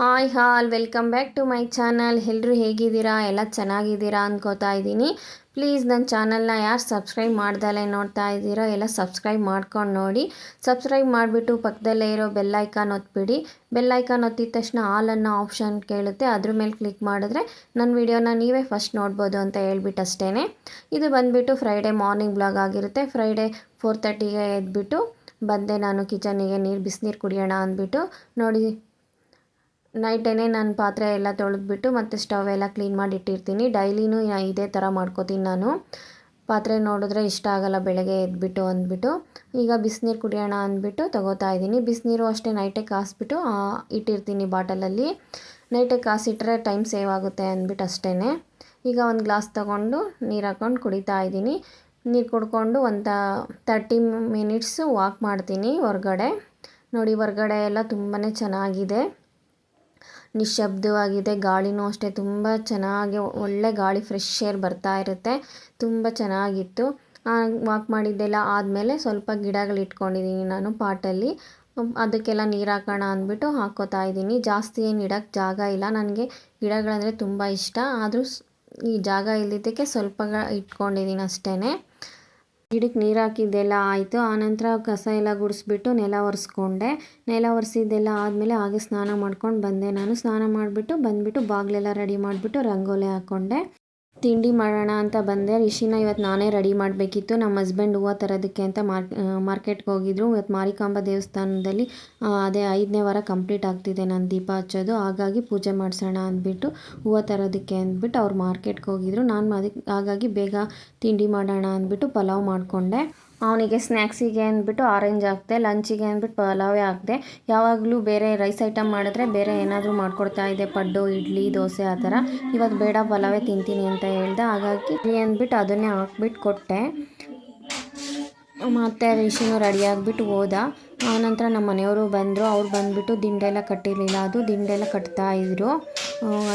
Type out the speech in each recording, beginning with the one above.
Hi all, welcome back to my channel. ಎಲ್ಲರೂ ಹೇಗಿದ್ದೀರಾ? ಎಲ್ಲ ಚೆನ್ನಾಗಿದ್ದೀರಾ ಅಂದ್ಕೋತಾ ಇದ್ದೀನಿ. ಪ್ಲೀಸ್ ನನ್ನ ಚಾನಲ್ನ ಯಾರು ಸಬ್ಸ್ಕ್ರೈಬ್ ಮಾಡ್ದಲೇ ನೋಡ್ತಾ ಇದ್ದೀರೋ, ಎಲ್ಲ ಸಬ್ಸ್ಕ್ರೈಬ್ ಮಾಡ್ಕೊಂಡು ನೋಡಿ. ಸಬ್ಸ್ಕ್ರೈಬ್ ಮಾಡಿಬಿಟ್ಟು ಪಕ್ಕದಲ್ಲೇ ಇರೋ ಬೆಲ್ಲೈಕಾನ್ ಒತ್ಬಿಡಿ. ಬೆಲ್ಲೈಕಾನ್ ಒತ್ತಿದ ತಕ್ಷಣ ಆಲ್ ಅನ್ನೋ ಆಪ್ಷನ್ ಕೇಳುತ್ತೆ. ಅದ್ರ ಮೇಲೆ ಕ್ಲಿಕ್ ಮಾಡಿದ್ರೆ ನನ್ನ ವಿಡಿಯೋನ ನೀವೇ ಫಸ್ಟ್ ನೋಡ್ಬೋದು ಅಂತ ಹೇಳ್ಬಿಟ್ಟು ಅಷ್ಟೇ ಇದು ಬಂದುಬಿಟ್ಟು ಫ್ರೈಡೇ ಮಾರ್ನಿಂಗ್ ಬ್ಲಾಗ್ ಆಗಿರುತ್ತೆ. ಫ್ರೈಡೇ ಫೋರ್ ತರ್ಟಿಗೆ ಎದ್ಬಿಟ್ಟು ಬಂದೆ ನಾನು ಕಿಚನಿಗೆ ನೀರು ಬಿಸಿನೀರು ಕುಡಿಯೋಣ ಅಂದ್ಬಿಟ್ಟು ನೋಡಿ ನೈಟೇನೆ ನಾನು ಪಾತ್ರೆ ಎಲ್ಲ ತೊಳೆದ್ಬಿಟ್ಟು ಮತ್ತು ಸ್ಟವ್ ಎಲ್ಲ ಕ್ಲೀನ್ ಮಾಡಿ ಇಟ್ಟಿರ್ತೀನಿ. ಡೈಲಿನೂ ಇದೇ ಥರ ಮಾಡ್ಕೋತೀನಿ ನಾನು. ಪಾತ್ರೆ ನೋಡಿದ್ರೆ ಇಷ್ಟ ಆಗಲ್ಲ ಬೆಳಗ್ಗೆ ಎದ್ಬಿಟ್ಟು ಅಂದ್ಬಿಟ್ಟು. ಈಗ ಬಿಸಿನೀರು ಕುಡಿಯೋಣ ಅಂದ್ಬಿಟ್ಟು ತೊಗೋತಾ ಇದ್ದೀನಿ. ಬಿಸಿನೀರು ಅಷ್ಟೇ ನೈಟೇ ಕಾಸ್ಬಿಟ್ಟು ಇಟ್ಟಿರ್ತೀನಿ ಬಾಟಲಲ್ಲಿ. ನೈಟೇ ಕಾಸಿಟ್ರೆ ಟೈಮ್ ಸೇವ್ ಆಗುತ್ತೆ ಅಂದ್ಬಿಟ್ಟು ಅಷ್ಟೇ ಈಗ ಒಂದು ಗ್ಲಾಸ್ ತೊಗೊಂಡು ನೀರು ಹಾಕ್ಕೊಂಡು ಕುಡಿತಾ ಇದ್ದೀನಿ. ನೀರು ಕುಡ್ಕೊಂಡು ಒಂದು ತರ್ಟಿ ಮಿನಿಟ್ಸು ವಾಕ್ ಮಾಡ್ತೀನಿ ಹೊರ್ಗಡೆ. ನೋಡಿ, ಹೊರ್ಗಡೆ ಎಲ್ಲ ತುಂಬಾ ಚೆನ್ನಾಗಿದೆ. ನಿಶ್ಶಬ್ದವಾಗಿದೆ. ಗಾಳಿನೂ ಅಷ್ಟೇ. ತುಂಬ ಚೆನ್ನಾಗಿ ಒಳ್ಳೆ ಗಾಳಿ ಫ್ರೆಶ್ ಏರ್ ಬರ್ತಾ ಇರುತ್ತೆ. ತುಂಬ ಚೆನ್ನಾಗಿತ್ತು. ವಾಕ್ ಮಾಡಿದ್ದೆಲ್ಲ ಆದಮೇಲೆ ಸ್ವಲ್ಪ ಗಿಡಗಳು ಇಟ್ಕೊಂಡಿದ್ದೀನಿ ನಾನು ಪಾಟಲ್ಲಿ. ಅದಕ್ಕೆಲ್ಲ ನೀರು ಹಾಕೋಣ ಅಂದ್ಬಿಟ್ಟು ಹಾಕೋತಾ ಇದ್ದೀನಿ. ಜಾಸ್ತಿ ಏನು ಇಡೋಕ್ಕೆ ಜಾಗ ಇಲ್ಲ. ನನಗೆ ಗಿಡಗಳಂದರೆ ತುಂಬ ಇಷ್ಟ. ಆದರೂ ಈ ಜಾಗ ಇಲ್ಲದಿದ್ದಕ್ಕೆ ಸ್ವಲ್ಪ ಇಟ್ಕೊಂಡಿದ್ದೀನಿ ಅಷ್ಟೇ ಗಿಡಕ್ಕೆ ನೀರು ಹಾಕಿದ್ದೆಲ್ಲ ಆಯಿತು. ಆನಂತರ ಕಸ ಎಲ್ಲ ಗುಡಿಸ್ಬಿಟ್ಟು ನೆಲ ಒರೆಸ್ಕೊಂಡೆ. ನೆಲ ಒರೆಸಿದ್ದೆಲ್ಲ ಆದಮೇಲೆ ಹಾಗೆ ಸ್ನಾನ ಮಾಡ್ಕೊಂಡು ಬಂದೆ. ನಾನು ಸ್ನಾನ ಮಾಡಿಬಿಟ್ಟು ಬಂದುಬಿಟ್ಟು ಬಾಗಿಲೆಲ್ಲ ರೆಡಿ ಮಾಡಿಬಿಟ್ಟು ರಂಗೋಲಿ ಹಾಕ್ಕೊಂಡೆ ತಿಂಡಿ ಮಾಡೋಣ ಅಂತ ಬಂದೆ. ರಿಷಿನ ಇವತ್ತು ನಾನೇ ರೆಡಿ ಮಾಡಬೇಕಿತ್ತು. ನಮ್ಮ ಹಸ್ಬೆಂಡ್ ಹೂವು ತರೋದಕ್ಕೆ ಅಂತ ಮಾರ್ ಮಾರ್ಕೆಟ್ಗೆ ಹೋಗಿದ್ರು. ಇವತ್ತು ಮಾರಿಕಾಂಬ ದೇವಸ್ಥಾನದಲ್ಲಿ ಅದೇ ಐದನೇ ವಾರ ಕಂಪ್ಲೀಟ್ ಆಗ್ತಿದೆ ನಾನು ದೀಪ ಹಚ್ಚೋದು. ಹಾಗಾಗಿ ಪೂಜೆ ಮಾಡಿಸೋಣ ಅಂದ್ಬಿಟ್ಟು, ಹೂವು ತರೋದಕ್ಕೆ ಅಂದ್ಬಿಟ್ಟು ಅವ್ರು ಮಾರ್ಕೆಟ್ಗೆ ಹೋಗಿದ್ರು. ನಾನು ಅದಕ್ಕೆ ಹಾಗಾಗಿ ಬೇಗ ತಿಂಡಿ ಮಾಡೋಣ ಅಂದ್ಬಿಟ್ಟು ಪಲಾವ್ ಮಾಡಿಕೊಂಡೆ. ಅವನಿಗೆ ಸ್ನ್ಯಾಕ್ಸಿಗೆ ಅಂದ್ಬಿಟ್ಟು ಆರೆಂಜ್ ಹಾಕಿದೆ ಲಂಚಿಗೆ ಅಂದ್ಬಿಟ್ಟು ಪಲಾವೇ ಹಾಕಿದೆ. ಯಾವಾಗಲೂ ಬೇರೆ ರೈಸ್ ಐಟಮ್ ಮಾಡಿದ್ರೆ ಬೇರೆ ಏನಾದರೂ ಮಾಡ್ಕೊಡ್ತಾ ಇದೆ, ಪಡ್ಡು, ಇಡ್ಲಿ, ದೋಸೆ ಆ ಥರ. ಇವತ್ತು ಬೇಡ, ಪಲಾವೇ ತಿಂತೀನಿ ಅಂತ ಹೇಳ್ದೆ. ಹಾಗಾಗಿ ಅಂದ್ಬಿಟ್ಟು ಅದನ್ನೇ ಹಾಕ್ಬಿಟ್ಟು ಕೊಟ್ಟೆ. ಮತ್ತು ರಿಷಿನೂ ರೆಡಿ ಆಗಿಬಿಟ್ಟು ಹೋದ. ಆನಂತರ ನಮ್ಮ ಮನೆಯವರು ಬಂದರು. ಅವ್ರು ಬಂದುಬಿಟ್ಟು ದಿಂಡೆಲ್ಲ ಕಟ್ಟಿರಲಿಲ್ಲ. ಅದು ದಿಂಡೆಲ್ಲ ಕಟ್ತಾಯಿದ್ರು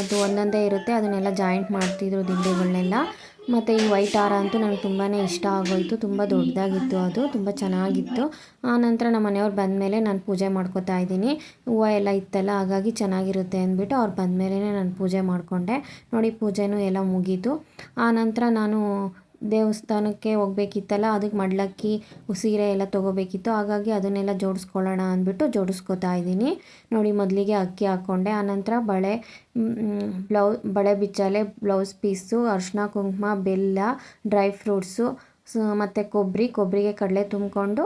ಅದು ಒಂದೊಂದೇ ಇರುತ್ತೆ. ಅದನ್ನೆಲ್ಲ ಜಾಯಿಂಟ್ ಮಾಡ್ತಿದ್ರು ದಿಂಡೆಗಳನ್ನೆಲ್ಲ ಮತ್ತು ಈ ವೈಟ್ ಹಾರ ಅಂತೂ ನನಗೆ ತುಂಬಾ ಇಷ್ಟ ಆಗೋಯಿತು. ತುಂಬ ದೊಡ್ಡದಾಗಿತ್ತು ಅದು, ತುಂಬ ಚೆನ್ನಾಗಿತ್ತು. ಆನಂತರ ನಮ್ಮ ಮನೆಯವ್ರು ಬಂದಮೇಲೆ ನಾನು ಪೂಜೆ ಮಾಡ್ಕೋತಾ ಇದ್ದೀನಿ. ಹೂವು ಎಲ್ಲ ಇತ್ತಲ್ಲ, ಹಾಗಾಗಿ ಚೆನ್ನಾಗಿರುತ್ತೆ ಅಂದ್ಬಿಟ್ಟು ಅವ್ರು ಬಂದಮೇಲೆ ನಾನು ಪೂಜೆ ಮಾಡಿಕೊಂಡೆ. ನೋಡಿ ಪೂಜೆನೂ ಎಲ್ಲ ಮುಗೀತು. ಆನಂತರ ನಾನು ದೇವಸ್ಥಾನಕ್ಕೆ ಹೋಗ್ಬೇಕಿತ್ತಲ್ಲ, ಅದಕ್ಕೆ ಮಡ್ಲಕ್ಕಿ, ಉಸಿರೆ ಎಲ್ಲ ತೊಗೋಬೇಕಿತ್ತು. ಹಾಗಾಗಿ ಅದನ್ನೆಲ್ಲ ಜೋಡಿಸ್ಕೊಳ್ಳೋಣ ಅಂದ್ಬಿಟ್ಟು ಜೋಡಿಸ್ಕೋತಾ ಇದ್ದೀನಿ. ನೋಡಿ, ಮೊದಲಿಗೆ ಅಕ್ಕಿ ಹಾಕ್ಕೊಂಡೆ ಆನಂತರ ಬಳೆ ಬ್ಲೌ, ಬಳೆ ಬಿಚ್ಚಲೆ, ಬ್ಲೌಸ್ ಪೀಸು ಅರ್ಶಿನ ಕುಂಕುಮ, ಬೆಲ್ಲ, ಡ್ರೈ ಫ್ರೂಟ್ಸು ಮತ್ತು ಕೊಬ್ಬರಿ, ಕೊಬ್ಬರಿಗೆ ಕಡಲೆ ತುಂಬಿಕೊಂಡು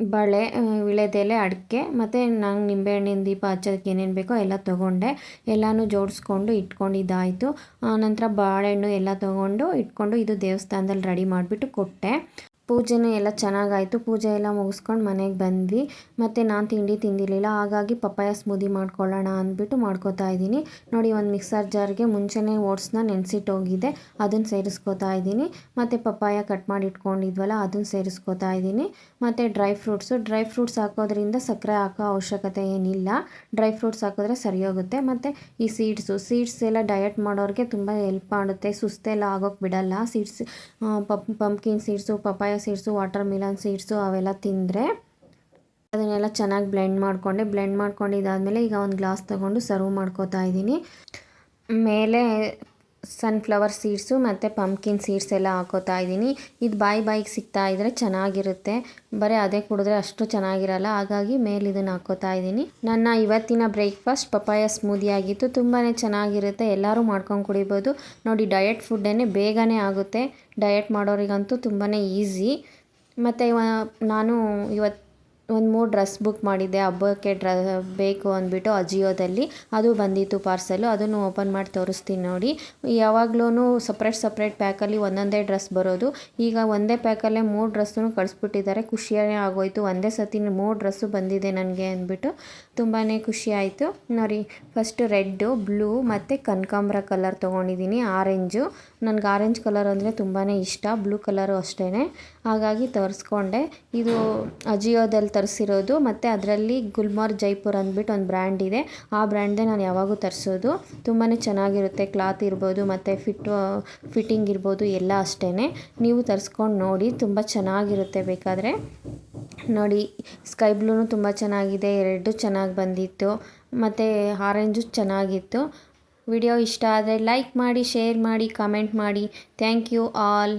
ಬಳೆ ವಿಳೆದೆಲೆ ಅಡಿಕೆ ಮತ್ತು ನಂಗೆ ನಿಂಬೆಹಣ್ಣಿನ ದೀಪ ಹಚ್ಚೋದಕ್ಕೆ ಏನೇನು ಬೇಕೋ ಎಲ್ಲ ತೊಗೊಂಡೆ. ಎಲ್ಲನೂ ಜೋಡಿಸ್ಕೊಂಡು ಇಟ್ಕೊಂಡಿದ್ದಾಯಿತು. ಆನಂತರ ಬಾಳೆಹಣ್ಣು ಎಲ್ಲ ತೊಗೊಂಡು ಇಟ್ಕೊಂಡು ಇದು ದೇವಸ್ಥಾನದಲ್ಲಿ ರೆಡಿ ಮಾಡಿಬಿಟ್ಟು ಕೊಟ್ಟೆ. ಪೂಜೆನೂ ಎಲ್ಲ ಚೆನ್ನಾಗಾಯಿತು. ಪೂಜೆ ಎಲ್ಲ ಮುಗಿಸ್ಕೊಂಡು ಮನೆಗೆ ಬಂದ್ವಿ. ಮತ್ತು ನಾನು ತಿಂಡಿ ತಿಂದಿರಲಿಲ್ಲ. ಹಾಗಾಗಿ ಪಪ್ಪಾಯ ಸ್ಮೂದಿ ಮಾಡ್ಕೊಳ್ಳೋಣ ಅಂದ್ಬಿಟ್ಟು ಮಾಡ್ಕೋತಾ ಇದ್ದೀನಿ. ನೋಡಿ, ಒಂದು ಮಿಕ್ಸರ್ ಜಾರ್ಗೆ ಮುಂಚೆನೇ ಓಟ್ಸ್ನ ನೆನೆಸಿಟ್ಟೋಗಿದೆ. ಅದನ್ನು ಸೇರಿಸ್ಕೋತಾ ಇದ್ದೀನಿ. ಮತ್ತು ಪಪ್ಪಾಯ ಕಟ್ ಮಾಡಿ ಇಟ್ಕೊಂಡಿದ್ವಲ್ಲ ಅದನ್ನು ಸೇರಿಸ್ಕೋತಾ ಇದ್ದೀನಿ. ಮತ್ತು ಡ್ರೈ ಫ್ರೂಟ್ಸು. ಡ್ರೈ ಫ್ರೂಟ್ಸ್ ಹಾಕೋದ್ರಿಂದ ಸಕ್ಕರೆ ಹಾಕೋ ಅವಶ್ಯಕತೆ ಏನಿಲ್ಲ. ಡ್ರೈ ಫ್ರೂಟ್ಸ್ ಹಾಕಿದ್ರೆ ಸರಿ ಹೋಗುತ್ತೆ. ಮತ್ತು ಈ ಸೀಡ್ಸು. ಸೀಡ್ಸ್ ಎಲ್ಲ ಡಯಟ್ ಮಾಡೋರಿಗೆ ತುಂಬ ಹೆಲ್ಪ್ ಮಾಡುತ್ತೆ ಸುಸ್ತೆಲ್ಲ ಆಗೋಕ್ಕೆ ಬಿಡಲ್ಲ. Seeds puff, pumpkin seeds, papaya seeds, watermelon seeds ಅವೆಲ್ಲ ತಿಂದರೆ ಅದನ್ನೆಲ್ಲ ಚೆನ್ನಾಗಿ ಬ್ಲೆಂಡ್ ಮಾಡಿಕೊಂಡೆ. ಬ್ಲೆಂಡ್ ಮಾಡ್ಕೊಂಡಿದ್ದಾದಮೇಲೆ ಈಗ ಒಂದು ಗ್ಲಾಸ್ ತಗೊಂಡು ಸರ್ವ್ ಮಾಡ್ಕೋತಾ ಇದ್ದೀನಿ. ಮೇಲೆ ಸನ್ಫ್ಲವರ್ ಸೀಡ್ಸು ಮತ್ತು ಪಂಪ್ಕಿನ್ ಸೀಡ್ಸ್ ಎಲ್ಲ ಹಾಕೋತಾ ಇದ್ದೀನಿ. ಇದು ಬಾಯಿ ಬಾಯಿಗೆ ಸಿಗ್ತಾ ಇದ್ದರೆ ಚೆನ್ನಾಗಿರುತ್ತೆ. ಬರೀ ಅದೇ ಕುಡಿದ್ರೆ ಅಷ್ಟು ಚೆನ್ನಾಗಿರಲ್ಲ. ಹಾಗಾಗಿ ಮೇಲೆ ಇದನ್ನು ಹಾಕೋತಾ ಇದ್ದೀನಿ. ನನ್ನ ಇವತ್ತಿನ ಬ್ರೇಕ್ಫಾಸ್ಟ್ ಪಪಾಯ ಸ್ಮೂದಿ ಆಗಿತ್ತು. ತುಂಬಾ ಚೆನ್ನಾಗಿರುತ್ತೆ. ಎಲ್ಲರೂ ಮಾಡ್ಕೊಂಡು ಕುಡಿಬೋದು. ನೋಡಿ ಡಯಟ್ ಫುಡ್ಡೇ ಬೇಗನೆ ಆಗುತ್ತೆ. ಡಯಟ್ ಮಾಡೋರಿಗಂತೂ ತುಂಬಾ ಈಸಿ ಮತ್ತು ನಾನು ಇವತ್ತು ಒಂದು ಮೂರು ಡ್ರೆಸ್ ಬುಕ್ ಮಾಡಿದ್ದೆ. ಹಬ್ಬಕ್ಕೆ ಡ್ರ ಬೇಕು ಅಂದ್ಬಿಟ್ಟು ಅಜಿಯೋದಲ್ಲಿ ಅದು ಬಂದಿತ್ತು ಪಾರ್ಸೆಲು ಅದನ್ನು ಓಪನ್ ಮಾಡಿ ತೋರಿಸ್ತೀನಿ ನೋಡಿ. ಯಾವಾಗ್ಲೂ ಸಪ್ರೇಟ್ ಸಪ್ರೇಟ್ ಪ್ಯಾಕಲ್ಲಿ ಒಂದೊಂದೇ ಡ್ರೆಸ್ ಬರೋದು. ಈಗ ಒಂದೇ ಪ್ಯಾಕಲ್ಲೇ ಮೂರು ಡ್ರೆಸ್ಸೂ ಕಳಿಸ್ಬಿಟ್ಟಿದ್ದಾರೆ. ಖುಷಿಯೇ ಆಗೋಯಿತು. ಒಂದೇ ಸತಿ ಮೂರು ಡ್ರೆಸ್ಸು ಬಂದಿದೆ ನನಗೆ ಅಂದ್ಬಿಟ್ಟು ತುಂಬಾ ಖುಷಿ ಆಯಿತು. ನೋಡಿ ಫಸ್ಟು ರೆಡ್ಡು ಬ್ಲೂ ಮತ್ತು ಕನಕಾಂಬ್ರ ಕಲರ್ ತೊಗೊಂಡಿದ್ದೀನಿ. ಆರೆಂಜು ನನಗೆ ಆರೆಂಜ್ ಕಲರ್ ಅಂದರೆ ತುಂಬಾ ಇಷ್ಟ. ಬ್ಲೂ ಕಲರು ಅಷ್ಟೇ ಹಾಗಾಗಿ ತರಿಸ್ಕೊಂಡೆ. ಇದು ಅಜಿಯೋದಲ್ಲಿ ತರಿಸಿರೋದು ಮತ್ತು ಅದರಲ್ಲಿ ಗುಲ್ಮಾರ್ ಜೈಪುರ್ ಅಂದ್ಬಿಟ್ಟು ಒಂದು ಬ್ರ್ಯಾಂಡ್ ಇದೆ. ಆ ಬ್ರ್ಯಾಂಡ್ದೇ ನಾನು ಯಾವಾಗೂ ತರಿಸೋದು. ತುಂಬಾ ಚೆನ್ನಾಗಿರುತ್ತೆ, ಕ್ಲಾತ್ ಇರ್ಬೋದು ಮತ್ತು ಫಿಟ್, ಫಿಟ್ಟಿಂಗ್ ಇರ್ಬೋದು ಎಲ್ಲ ಅಷ್ಟೇ ನೀವು ತರಿಸ್ಕೊಂಡು ನೋಡಿ, ತುಂಬ ಚೆನ್ನಾಗಿರುತ್ತೆ ಬೇಕಾದರೆ. ನೋಡಿ, ಸ್ಕೈ ಬ್ಲೂನು ತುಂಬ ಚೆನ್ನಾಗಿದೆ, ರೆಡ್ಡು ಚೆನ್ನಾಗಿ ಬಂದಿತ್ತು, ಮತ್ತು ಆರೆಂಜು ಚೆನ್ನಾಗಿತ್ತು. ವಿಡಿಯೋ ಇಷ್ಟ ಆದರೆ ಲೈಕ್ ಮಾಡಿ, ಶೇರ್ ಮಾಡಿ, ಕಮೆಂಟ್ ಮಾಡಿ. Thank you all.